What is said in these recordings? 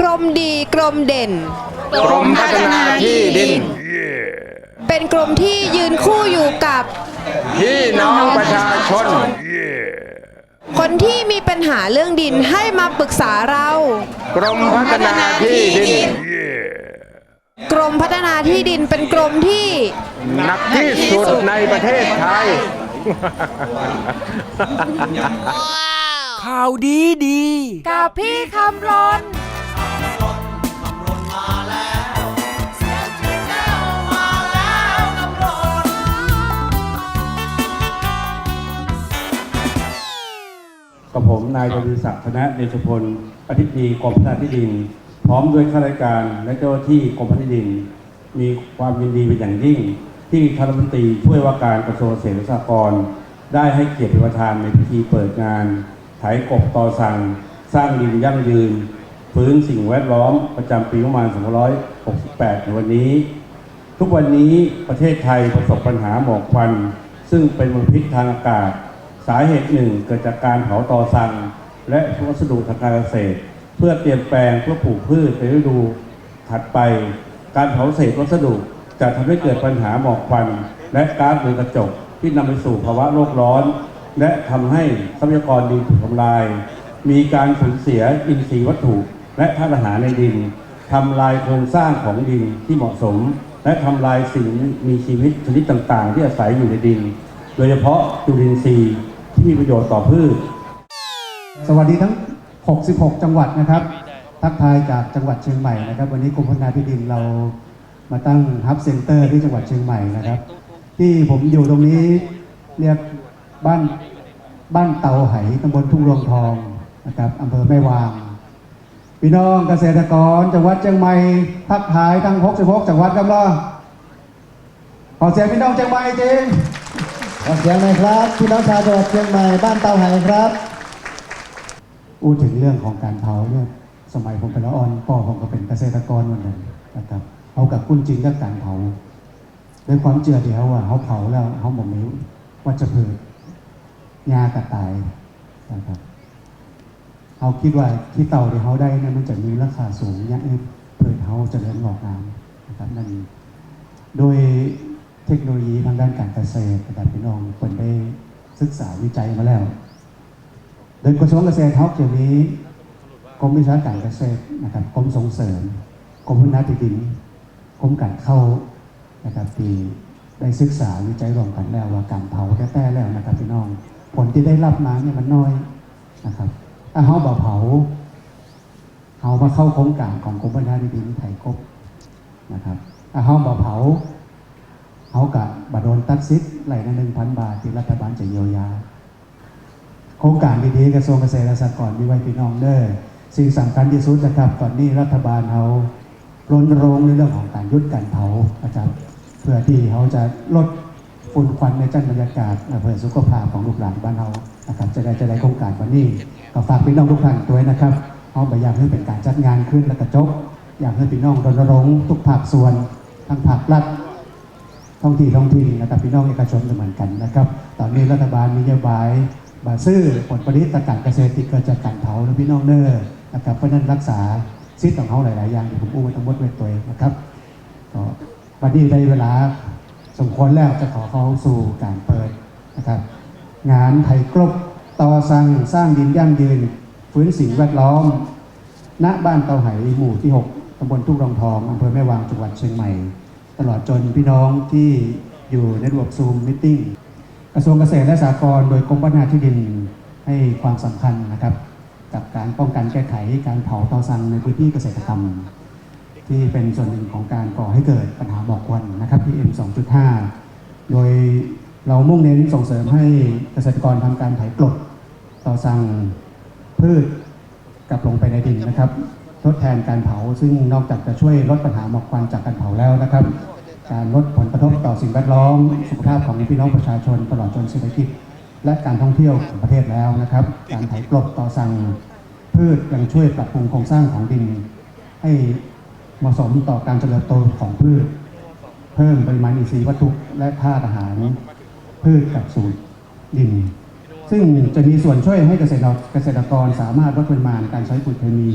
กรมดีกรมเด่น กรมพัฒนาที่ดิน เป็นกรมที่ยืนคู่อยู่กับ พี่น้องประชาชน คนที่มีปัญหาเรื่องดินให้มาปรึกษาเรา กรมพัฒนาที่ดิน กรมพัฒนาที่ดินเป็นกรมที่ หนักที่สุดในประเทศไทย ข่าวดีดี กับพี่คำรน กับผมนายทวีศักดิ์ธนเดชพลอธิบดีกรมพัฒนาที่ดิน พร้อมด้วยข้าราชการและเจ้าหน้าที่กรมพัฒนาที่ดิน มีความยินดีเป็นอย่างยิ่ง ที่คณะรัฐมนตรีช่วยว่าการกระทรวงเกษตรและสหกรณ์ได้ให้เกียรติเป็นประธานในพิธีเปิดงานไถกบต่อสั่ง สร้างดินยั่งยืนฟื้นสิ่งแวดล้อมประจำปีประมาณ 2568 ในวันนี้ ทุกวันนี้ประเทศไทยประสบปัญหาหมอกควัน ซึ่งเป็นมลพิษทางอากาศ สาเหตุหนึ่งเกิดจากการเผาตอสัง และวัสดุทางการเกษตร เพื่อเตรียมแปลงเพื่อปลูกพืชในฤดูถัดไป การเผาเศษวัสดุจะทำให้เกิดปัญหาหมอกควัน และก๊าซเรือนกระจกที่นำไปสู่ภาวะโลกร้อน และทำให้ทรัพยากรดินถูกทำลาย มีการสูญเสียอินทรีย์วัตถุ และธาตุอาหารในดินทำลายโครงสร้างของดินที่เหมาะสม และทำลายสิ่งมีชีวิตชนิดต่างๆ ที่อาศัยอยู่ในดิน โดยเฉพาะจุลินทรีย์ ที่มีประโยชน์ต่อพืช สวัสดีทั้ง 66 จังหวัดนะครับ ทักทายจากจังหวัดเชียงใหม่นะครับ วันนี้กรมพัฒนาที่ดินเรามาตั้งฮับเซ็นเตอร์ที่จังหวัดเชียงใหม่นะครับ ที่ผมอยู่ตรงนี้เรียกบ้านบ้านเตาไหตำบลทุ่งรวงทองนะครับอำเภอแม่วาง พี่น้องเกษตรกรจังหวัดเชียงใหม่ทักทายทั้ง 66 จังหวัดครับล่ะขอเสียงพี่น้องเชียงใหม่จริง ขอเสียงหน่อยครับพี่น้องชาวจังหวัดเชียงใหม่บ้านเตาไหครับพูดถึงเรื่องของการเผาเนี่ยสมัยผมเป็นละอ่อนพ่อผมก็เป็นเกษตรกรเหมือนกันนะครับเอากับกุ้นจริงกับการเผาด้วยความเชื่อที่เขาว่าเขาเผาแล้วเขาบ่มีวัชพืชยากระตายนะครับเขาคิดว่าที่เต่าที่เขาได้เนี่ยมันจะมีราคาสูงอยังนี้พืชเขาจะเริญงอกงามนะครับนั่นโดย เทคโนโลยีทางด้านการเกษตรนะครับพี่น้องเปิดได้ศึกษาวิจัยมาแล้ว โดยกระทรวงเกษตรเขาเกี่ยวนี้กรมวิชาการเกษตรนะครับกรมส่งเสริมกรมพัฒนาที่ดินกรมการเข้านะครับที่ได้ศึกษาวิจัยรวมกันแล้วว่าการเผาแท้ๆแล้วนะครับพี่น้อง ผลที่ได้รับมาเนี่ยมันน้อยนะครับถ้าเขาบ่เผาเขามาเข้าโครงการของกรมพัฒนาที่ดินไถกบนะครับถ้าเขาบ่เผา เขากับบโดนตัดสิทธิ์ไหลละหนึ่งพันบาทที่รัฐบาลจะเยียวยา โครงการดีๆกระทรวงเกษตรและสหกรณ์มีไว้พี่น้องเด้อสิ่งสำคัญที่สุดนะครับ ตอนนี้รัฐบาลเขารณรงค์ในเรื่องของการยุดการเผานะครับเพื่อที่เขาจะลดฝุ่นควันในจันบรรยากาศเพื่อสุขภาพของลูกหลานบ้านเรานะครับจะได้จะได้โครงการวันนี้ก็ฝากพี่น้องทุกท่านด้วยนะครับเอาไปอยากให้เป็นการจัดงานขึ้นและกระจบอยากให้พี่น้องรณรงค์ทุกภาคส่วนทั้งภาครัฐ ท้องที่ท้องถิ่นนะครับพี่น้องเอกชนก็เหมือนกันนะครับ ตอนนี้รัฐบาลมีนโยบายบาซื้อผลผลิตทางการเกษตรที่เกิดจากการเผาและพี่น้องเนอร์นะครับเพราะนั้นรักษาสิทธิของเขาหลาย ๆ อย่างที่ผมอู้ไว้ทั้งหมดไว้ตัวเองนะครับก็วันนี้ได้เวลาสมควรแล้วจะขอเข้าสู่การเปิดนะครับงานไทยกรบต่อสร้างสร้างดินยั่งยืนฟื้นสิ่งแวดล้อม ณบ้านเตาไหหมู่ที่ 6ตำบลทุ่งรองทองอำเภอแม่วางจังหวัดเชียงใหม่ ตลอดจนพี่น้องที่อยู่ในระบบซูมมิ팅กระทรวงเกษตรและสหกรณ์โดยกรมพัฒนาที่ดินให้ความสำคัญนะครับ กับการป้องกันแก้ไขการเผาตาซังในพื้นที่เกษตรกรรม ที่เป็นส่วนหนึ่งของการก่อให้เกิดปัญหาหมอกควันนะครับ PM 2.5 โดยเรามุ่งเน้นส่งเสริมให้เกษตรกรทำการไถกลบตาซังพืชกลับลงไปในดินนะครับ ทดแทนการเผา ซึ่งนอกจากจะช่วยลดปัญหาหมอกควันจากการเผาแล้วนะครับ การลดผลกระทบต่อสิ่งแวดล้อม สุขภาพของพี่น้องประชาชนตลอดจนเศรษฐกิจ และการท่องเที่ยวของประเทศแล้วนะครับ การไถกลบต่อสั่งพืชยังช่วยปรับปรุงโครงสร้างของดิน ให้เหมาะสมต่อการเจริญเติบโตของพืช เพิ่มปริมาณอินทรีย์วัตถุและธาตุอาหาร พืชกับสู่ดินซึ่งจะมีส่วนช่วยให้เกษตรเกษตรกรสามารถลดปริมาณการใช้ปุ๋ยเคมี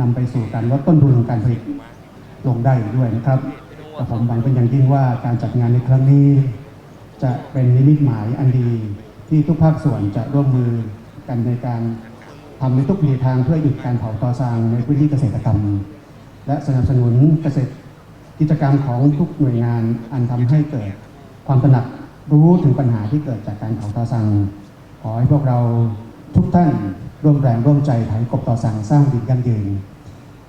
นำไปสู่การลดต้นทุนของการผลิตลงได้ด้วยนะครับแต่ผมหวังเป็นอย่างยิ่งว่าการจัดงานในครั้งนี้ จะเป็นนิมิตหมายอันดีที่ทุกภาคส่วนจะร่วมมือกันในการทำในทุกวิถีทางเพื่อหยุดการเผาตอซางในพื้นที่เกษตรกรรม และสนับสนุนเกษตรกิจกรรมของทุกหน่วยงานอันทำให้เกิดความตระหนักรู้ถึงปัญหาที่เกิดจากการเผาตอซังขอให้พวกเราทุกท่าน ร่วมแรงร่วมใจไถกบตอซังสร้างดินยั่งยืน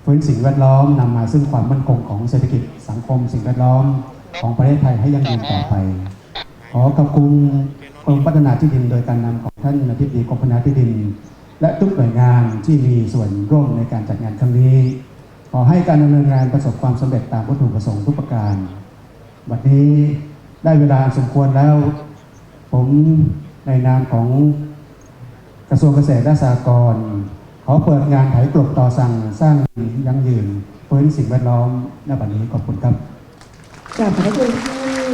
ฟื้นสิ่งแวดล้อมนำมาซึ่งความมั่นคงของเศรษฐกิจสังคมสิ่งแวดล้อมของประเทศไทยให้ยั่งยืนต่อไป ขอขอบคุณกรมพัฒนาที่ดินโดยการนำของท่านอธิบดีกรมพัฒนาที่ดิน และทุกหน่วยงานที่มีส่วนร่วมในการจัดงานครั้งนี้ ขอให้การดำเนินงานประสบความสำเร็จตามวัตถุประสงค์ทุกประการวันนี้ได้เวลาสมควรแล้ว ผมในนามของ กระทรวงเกษตรและสหกรณ์ขอเปิดงานไถกลบต่อสั่งสร้างยั่งยืนฟื้นสิ่งแวดล้อมณบัดนี้ขอบคุณครับกราบขอบพระคุณท่าน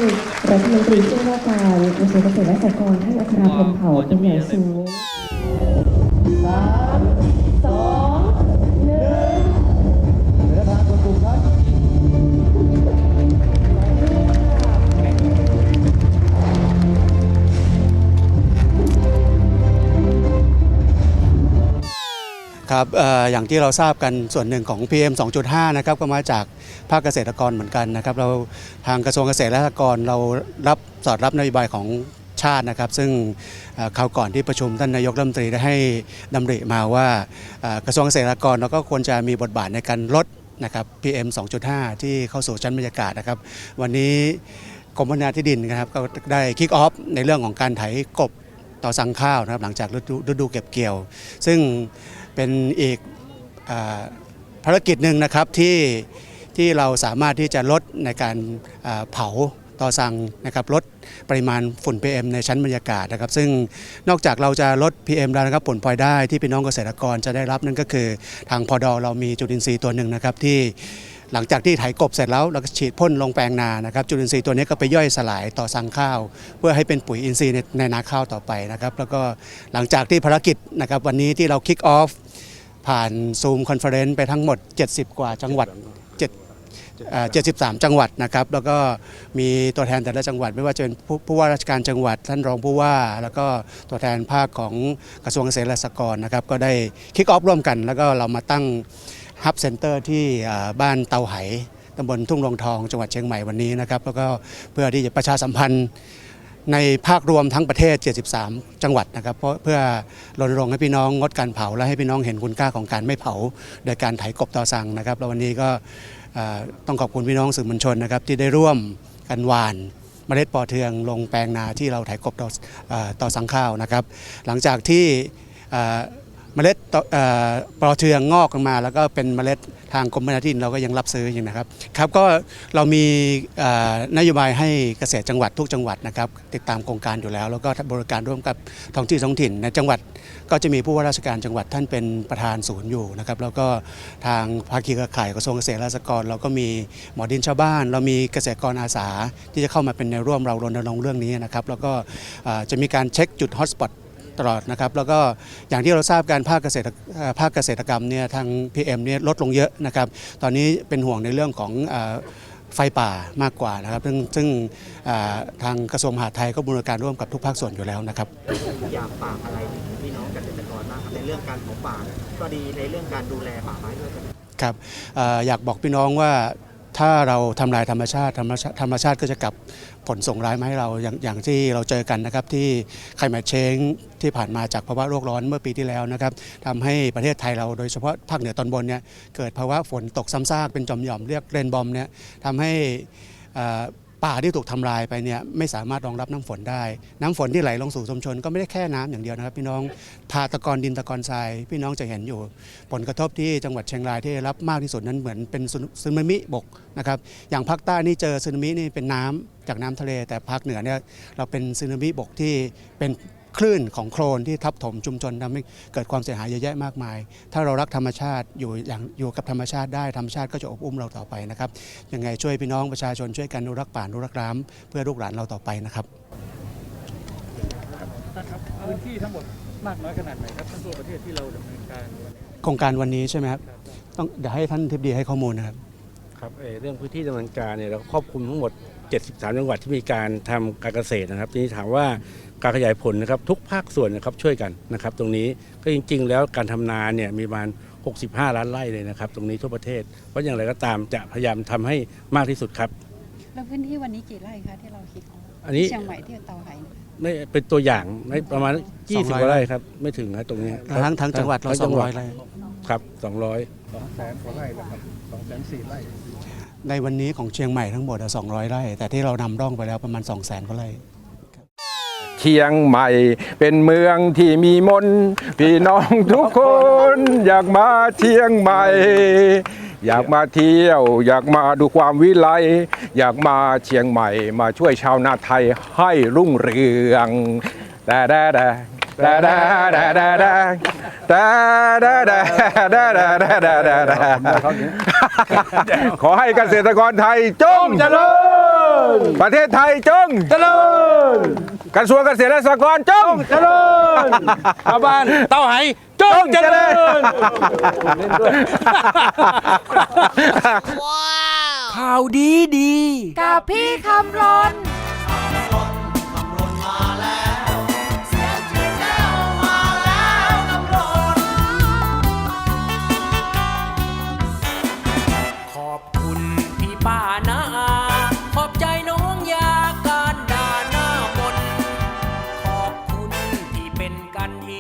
รัฐมนตรีช่วยว่าการกระทรวงเกษตรและสหกรณ์ท่านอัคราพรหมเผ่าเป็นอย่างสูง ครับออย่างที่เราทราบกันส่วนหนึ่งของ PM 2.5 นะครับก็มาจากภาคเกษตรกรเหมือนกันนะครับ เราทางกระทรวงเกษตรและสหกรณ์เรารับสอดรับนโยบายของชาตินะครับ ซึ่งคราวก่อนที่ประชุมท่านนายกรัฐมนตรีได้ให้ดำริมาว่ากระทรวงเกษตรและสหกรณ์เราก็ควรจะมีบทบาทในการลดนะครับ PM 2.5 ที่เข้าสู่ชั้นบรรยากาศนะครับ วันนี้กรมพัฒนาที่ดินนะครับก็ได้คิกออฟในเรื่องของการไถกบ ต่อสั่งข้าวนะครับหลังจากฤดูฤดูเก็บเกี่ยว ซึ่งเป็นอีกอภารกิจหนึ่งนะครับที่ที่เราสามารถที่จะลดในการเผาต่อสั่งนะครับลดปริมาณฝุ่น PM ในชั้นบรรยากาศนะครับ ซึ่งนอกจากเราจะลด PM แล้วนะครับผลพลอยได้ที่พี่น้องเกษตรกรจะได้รับนั่นก็คือ ทางพอดอเรามีจุลินทรีย์ตัวหนึ่งนะครับที่ หลังจากที่ไถกบเสร็จแล้วเราก็ฉีดพ่นลงแปลงนานะครับจุลินทรีย์ตัวนี้ก็ไปย่อยสลายต่อสังข้าว เพื่อให้เป็นปุ๋ยอินทรีย์ในในนาข้าวต่อไปนะครับแล้วก็หลังจากที่ภารกิจนะครับวันนี้ที่เราคิกออฟผ่านซูมคอนเฟอเรนซ์ไปทั้งหมด 70 กว่าจังหวัด7 73จังหวัดนะครับ แล้วก็มีตัวแทนแต่ละจังหวัด ไม่ว่าจะเป็นผู้ว่าราชการจังหวัด ท่านรองผู้ว่า แล้วก็ตัวแทนภาคของกระทรวงเกษตรและสหกรณ์นะครับ ก็ได้คิกออฟร่วมกัน แล้วก็เรามาตั้ง ฮับเซ็นเตอร์ที่บ้านเตาไหตำบลทุ่งรองทองจังหวัดเชียงใหม่วันนี้นะครับแล้วก็เพื่อที่จะประชาสัมพันธ์ในภาครวมทั้งประเทศ 73 จังหวัดนะครับ เพราะเพื่อรณรงค์ให้พี่น้องงดการเผาและให้พี่น้องเห็นคุณค่าของการไม่เผา โดยการไถกบต่อสั่งนะครับแล้ววันนี้ก็ต้องขอบคุณพี่น้องสื่อมวลชนนะครับที่ได้ร่วมกันหวานเมล็ดปอเทืองลงแปลงนาที่เราไถกบต่อเอ่อต่อสังข้าวนะครับ หลังจากที่ เอ่อเมล็ดต่อเอ่อปอเทืองงอกออกมา แล้วก็เป็นเมล็ดทางกรมพัฒนาที่ดินเราก็ยังรับซื้ออยู่นะครับครับก็เรามีเอ่อนโยบายให้เกษตรจังหวัดทุกจังหวัดนะครับติดตามโครงการอยู่แล้ว แล้วก็บริการร่วมกับท้องที่ท้องถิ่นในจังหวัด ก็จะมีผู้ว่าราชการจังหวัดท่านเป็นประธานศูนย์อยู่นะครับแล้วก็ทางภาคีเครือข่ายกระทรวงเกษตรและสหกรณ์เราก็มีหมอดินชาวบ้าน เรามีเกษตรกรอาสาที่จะเข้ามาเป็นแนร่วมเรารณรงค์เรื่องนี้นะครับแล้วก็จะมีการเช็คจุดฮอตสปอต ตลอดนะครับ แล้วก็อย่างที่เราทราบการภาคเกษตรเอ่อภาคเกษตรกรรมเนี่ยทาง PM เนี่ยลดลงเยอะนะครับ ตอนนี้เป็นห่วงในเรื่องของอ่าไฟป่ามากกว่านะครับ ซึ่งซึ่งอ่าทางกระทรวงมหาดไทยก็บูรณาการร่วมกับทุกภาคส่วนอยู่แล้วนะครับอยากฝากอะไรถึงพี่น้องเกษตรกรบ้างครับในเรื่องการเผาป่าก็ดีในเรื่องการดูแลป่าไม้ด้วยครับครับเอ่ออยากบอกพี่น้องว่า ถ้าเราทำลายธรรมชาติธรรมชาติธรรมชาติก็จะกลับผลส่งร้ายมาให้เราอย่างอย่างที่เราเจอกันนะครับที่ไคลมาเชงที่ผ่านมาจากภาวะโลกร้อนเมื่อปีที่แล้วนะครับทำให้ประเทศไทยเราโดยเฉพาะภาคเหนือตอนบนเนี่ยเกิดภาวะฝนตกซ้ำซากเป็นจอมหย่อมเรียกเรนบอมเนี่ยทำให้อ่อ ป่าที่ถูกทำลายไปเนี่ยไม่สามารถรองรับน้ำฝนได้ น้ำฝนที่ไหลลงสู่ชุมชนก็ไม่ได้แค่น้ำอย่างเดียวนะครับ พี่น้องทาตะกอนดินตะกอนทราย พี่น้องจะเห็นอยู่ ผลกระทบที่จังหวัดเชียงรายที่ได้รับมากที่สุดนั้นเหมือนเป็นสึสึนามิบกนะครับอย่างภาคใต้นี่เจอสึนามินี่เป็นน้ำจากน้ำทะเล แต่ภาคเหนือเนี่ยเราเป็นสึนามิบกที่เป็น คลื่นของโคลนที่ทับถมชุมชนทำให้เกิดความเสียหายเยอะแยะมากมาย ถ้าเรารักธรรมชาติอยู่อย่างอยู่กับธรรมชาติได้ธรรมชาติก็จะอบอุ้มเราต่อไปนะครับยังไงช่วยพี่น้องประชาชนช่วยกันอนุรักษ์ป่าอนุรักษ์น้ำเพื่อลูกหลานเราต่อไปนะครับนะครับพื้นที่ทั้งหมดมากน้อยขนาดไหนครับทั้งทั่วประเทศที่เราดำเนินการวันนี้โครงการวันนี้ใช่ไหมครับต้องเดี๋ยวให้ท่านทิบดีให้ข้อมูลนะครับครับเอ่อเรื่องพื้นที่ดำเนินการเนี่ยเราครอบคลุมทั้งหมด 73 จังหวัดที่มีการทำการเกษตรนะครับ ทีนี้ถามว่าการขยายผลนะครับทุกภาคส่วนนะครับช่วยกันนะครับ ตรงนี้ก็จริง ๆ แล้วการทำนาเนี่ยมีประมาณ 65 ล้านไร่เลยนะครับ ตรงนี้ทั่วประเทศ เพราะอย่างไรก็ตามจะพยายามทำให้มากที่สุดครับ แล้วพื้นที่วันนี้กี่ไร่คะที่เราคิดเอาอันนี้ที่เชียงใหม่ที่เตาไหเนี่ยไม่เป็นตัวอย่างไม่ประมาณ 200 20กว่าไร่ครับ ไม่ถึงครับตรงนี้ครับทั้งทั้งจังหวัดเราทั้200ไร่ครับ 200 ในวันนี้ของเชียงใหม่ทั้งหมด 200 ไร่ แต่ที่เรานำร่องไปแล้วประมาณ 2 0 0 0 0 0กว่าไร่เชียงใหม่เป็นเมืองที่มีมนต์พี่น้องทุกคนอยากมาเชียงใหม่ อยากมาเที่ยว อยากมาดูความวิไล อยากมาเชียงใหม่ มาช่วยชาวนาไทยให้รุ่งเรืองแต่แต่ แต่แต่แต่แต่แต่แต่แต่แต่แต่แต่แต่แต่แต่ขอให้เกษตรกรไทยจงเจริญประเทศไทยจงเจริญกระทรวงเกษตรและสหกรณ์จงเจริญชาวบ้านเต้าไหจงเจริญข่าวดีดีกับพี่คำรน